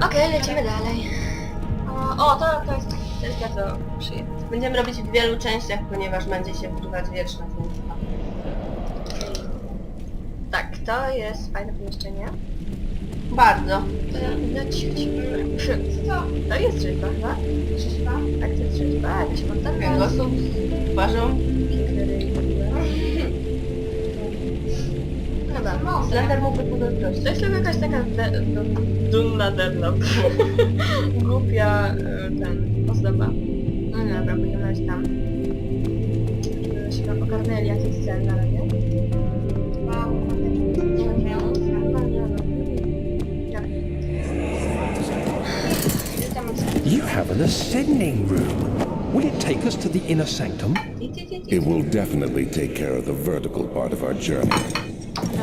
Okej, lecimy dalej. O, to, to, jest, bardzo przyjemne. Będziemy robić w wielu częściach, ponieważ będzie się budować wieczna więc Tak, to jest fajne pomieszczenie. Bardzo. No ci, ci, przy, co? To jest rzeźba chyba? Rzeźba? Tak, to jest rzeźba, jakaś fontanna. Osób z twarzą Dobra. Slender mógłby pozazdrościć. To jest tylko jakaś taka de, no, dumna deadlock. Głupia e, ten, ozdoba. No nie, dobra, będziemy leć tam. Żeby się tam ogarnęli jakieś cel na razie. You have an ascending room. Will it take us to the inner sanctum? It will definitely take care of the vertical part of our journey.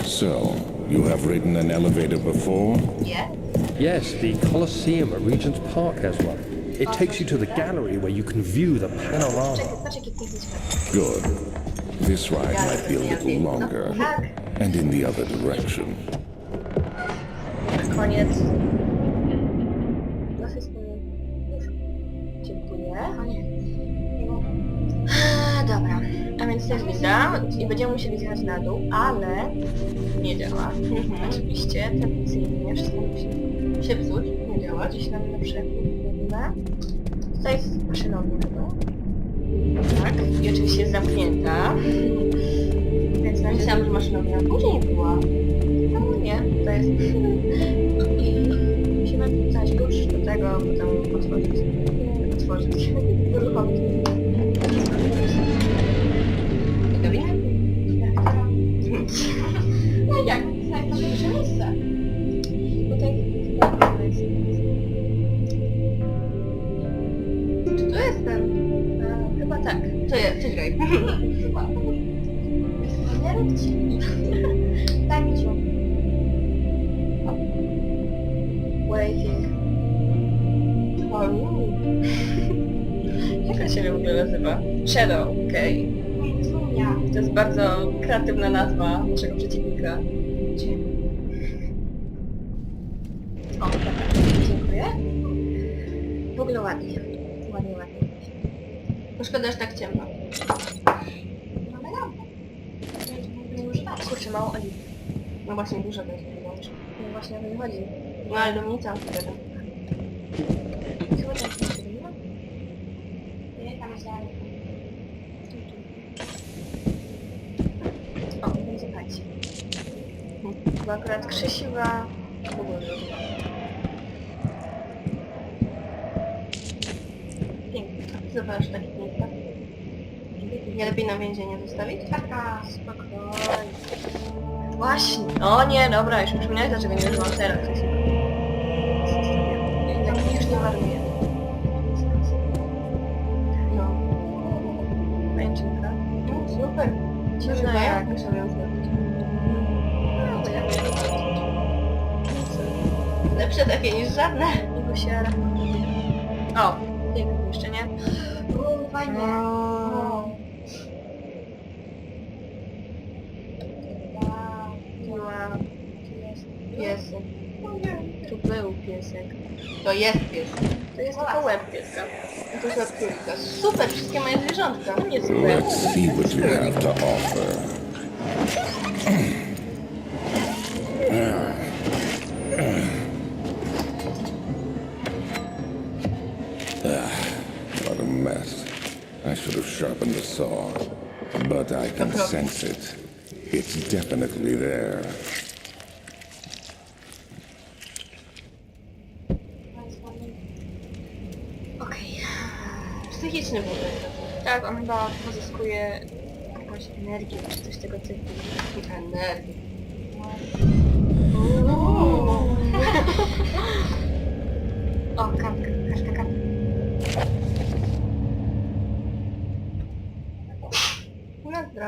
So, you have ridden an elevator before? Nie? Yes, the Colosseum at Regent's Park has one. It takes you to the gallery where you can view the panorama. Patrz jakie piękne światło. Good. This ride might be a little longer. And in the other direction. Koniec. No wszystko już. Dziękuję. Ah, Dobra, a więc winda i będziemy musieli zjechać na dół, ale nie działa. Oczywiście, tradycyjnie wszystko musi Się psuć? Nie działać. gdzieś nam na przekór w ogóle. Tutaj jest maszynownia chyba. Tak, i oczywiście jest zamknięta. Więc na razie Myślałam, że maszynownia później była. no nie, to jest... Czy tu jest ten? A, chyba tak. To jest, ty graj. Chyba. Nie róbcie. Daj mi cię. Waiting. Jak on się w ogóle nazywa? Shadow, okej. To jest bardzo kreatywna nazwa naszego przeciwnika. O, dobra. Dziękuję. W ogóle ładnie. No szkoda, że tak ciemno. Mamy lampę. Nie używamy. Kurczę, mało oliwy. No właśnie, dużo będzie wyłączyć. No właśnie o to mi chodzi. No ale do mnie całkiem wiadomo. Chyba tak nie się robiło? Nie, tam jest dalej. O, będzie pać. Bo akurat krzesiwa w ogóle Zobacz takie miejsca. Nie lepiej na więzienie zostawić? Taka, spokojnie. Właśnie. O nie, dobra, już przypomniałeś, dlaczego nie używam teraz. Tak, już nie marnuję. No. Pęczynka. No super. Ci No używają? jak? Muszę ją zrobić. No to ja Lepsze takie niż żadne. Jego się O, fajnie. O. Miła. Piesek. Tu był piesek. To jest pies. To jest tylko łeb pieska. To jest łapkiewka. Super, wszystkie moje zwierzątka. To nie jest łeb. Let's see what you have to offer. Ah, what a mess. I should have sharpened the saw. But I can sense it. It's definitely there. Okej. Psychiczny w ogóle. Tak, on chyba pozyskuje jakąś energię czy coś tego typu. Energii. O, kartka, kartka, kartka.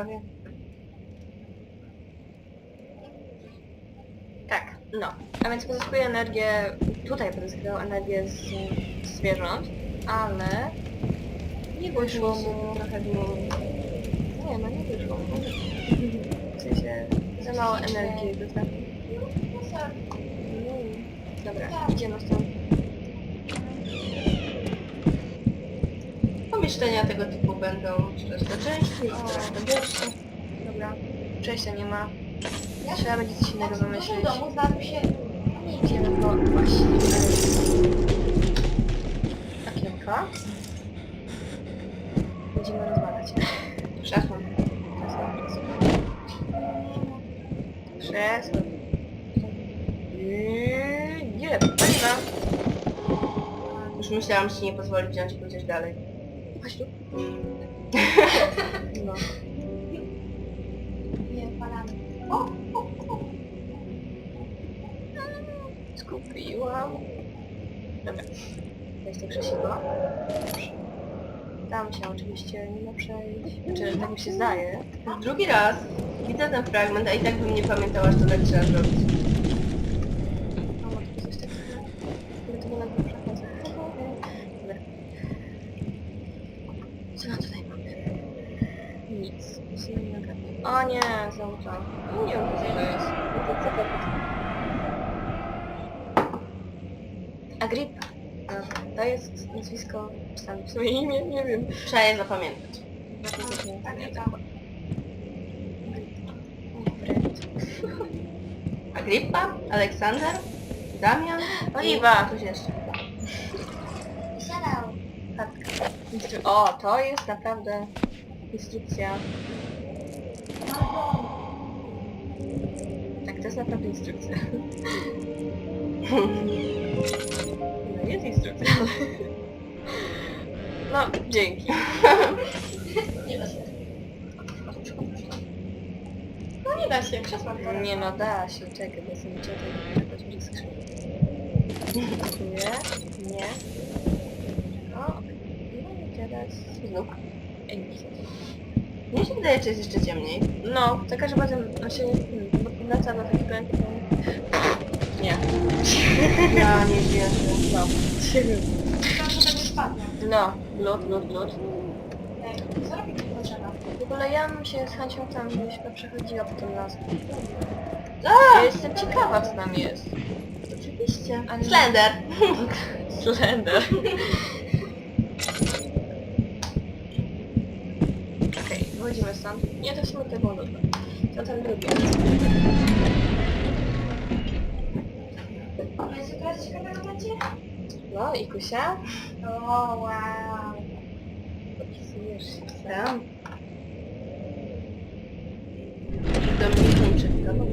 Zdrowie. Tak, no. A więc pozyskuje energię, tutaj pozyskują energię z zwierząt, ale nie wyszło mu trochę wymienić. Nie, no nie wyszło mu. W sensie za mało energii dostarczył. Mm. Dobra, idziemy stąd. Pomieszczenia tego typu będą coraz to częściej, coraz to większe. Dobra, przejścia nie ma. Trzeba będzie coś innego wymyślić. Domu znalazł się... Nie Idziemy po właśnie okienko. Będziemy rozmawiać. Krzesło. Krzesło. Yy, Nie, paliwa. Już myślałam, że ci nie pozwoli wziąć i pójdziesz dalej. Chodź tu. No. Nie, palamy. O, o, o. Skupiłam. Dobra. Weź to krzesiwo. Tam się oczywiście nie ma przejść. Znaczy, tak mi się zdaje. Już drugi raz widzę ten fragment, a i tak bym nie pamiętała, że to tak trzeba zrobić. O, ma tu coś takiego. Ale to nie na tym przechodzę. Dobra. Co ja tutaj mamy? Nic. Nic nie O nie, to. No Nie wiem, co to jest. No to co to jest? Agripa. Dobra, To jest nazwisko, sam w sumie imię, nie wiem. Trzeba je zapamiętać. Agrippa, Aleksander, Damian, Oliwa. ktoś jeszcze. Siadał. O, to jest naprawdę instrukcja. Jest naprawdę instrukcja. No jest instrukcja. No, dzięki. Nie da się. No nie da się, krzesła biorę. Nie no, da się, czekaj, bo sobie czekaj, jakoś mi skrzydło. Dziękuję. Nie. O, no i teraz... Znów. Ej, nie się wydaje, że jest jeszcze ciemniej. No, za każdym razem, znaczy, hmm, bo wraca na taki to... Nie. Ja nie wierzę. No. To, że tego spadnie. No, lód, lód, lód. Ej, Co robi tylko drzewa? W ogóle ja bym się z chęcią tam gdzieś przechodziła po tym lasku. A! Ja jestem ciekawa, co tam jest. Oczywiście. Ale- Slender. Slender. Okej, wychodzimy stąd. Nie, to w sumie to było dobre. No jest teraz ciekawego będzie? No i Kusia? O, wow. Popisujesz się Tam. Dominiką tobą.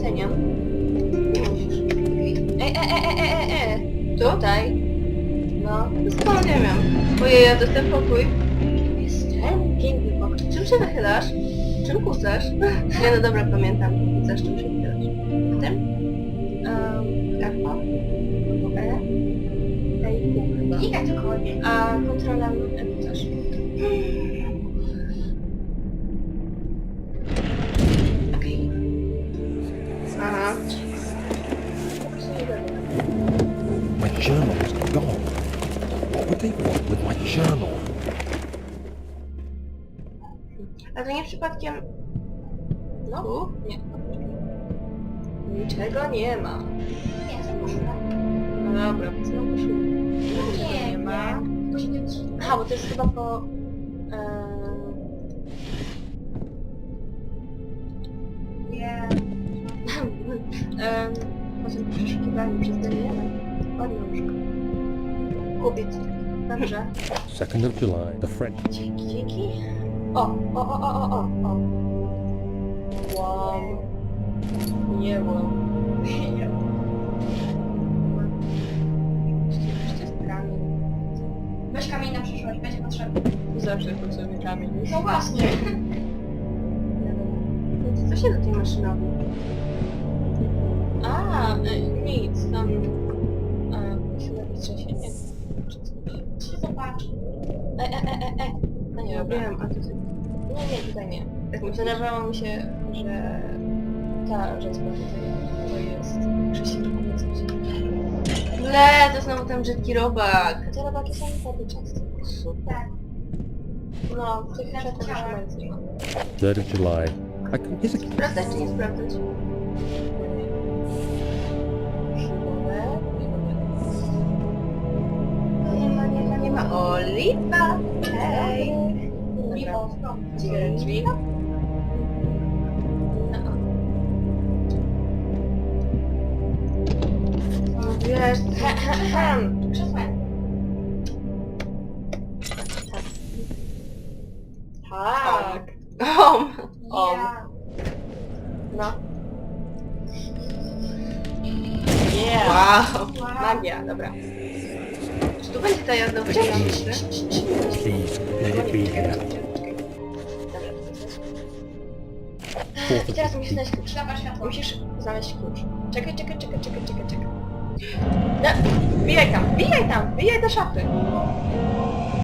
Ceniam. Nie musisz. Ej, e, e, e, e, e, e. Tutaj. No. Nie wiem. Ojej, ja to ten pokój. Się wychylasz? Czym kucasz? Nie, no dobra, pamiętam. Kucasz, czym się wychylasz? W tym? Um, Karpa? E. E i pół chyba. Klikaj cokolwiek. A kontrolem E to nie przypadkiem... No. Tu? Nie. Niczego nie ma. Nie, to koszula. No dobra, znowu koszulę. Niczego Nie, nie ma. To się nie trzyma. Aha, bo to jest chyba po... em, Nie. em, po tym przeszukiwaniu przez Daniela. Ładne łóżko. Kupiec. Dobrze. 2nd of July, the French. Dzięki. O, o, o, o, o, o, o. Wow. Nie kamień. Weź kamień na przyszłość, będzie potrzebny. Zawsze potrzebny kamień. No właśnie. Co się do tej maszynowi? A, e, nic, tam... E, chyba wytrzęsienie. Czy coś. Się zobaczy. E, e, e, e, e nie, no a to... Nie, nie, tutaj nie. Tak Wydawało mi się, że ta rzecz to jest krzysiek albo coś. Ble, to znowu ten brzydki robak. Te robaki są bardzo często. Super. No, w tych rzeczach już momencie. 3rd of July. A k- Sprawdzać czy nie sprawdzać? Siłowe, nie ma, nie ma, nie ma. Oliwa! Hej! Skąd? Otwieraj drzwi. Wiesz, he, he, he. Krzesłem. Tak. Om. Om. Ja. No. Yeah! Wow. Magia, dobra. Czy tu będzie ta jazda w myślę? Please, let it be here. I teraz musisz znaleźć klucz. Szlapa światła. Musisz znaleźć klucz. Czekaj, czekaj, czekaj, czekaj, czekaj, czekaj. No, wbijaj tam, wbijaj tam, wbijaj do szafy.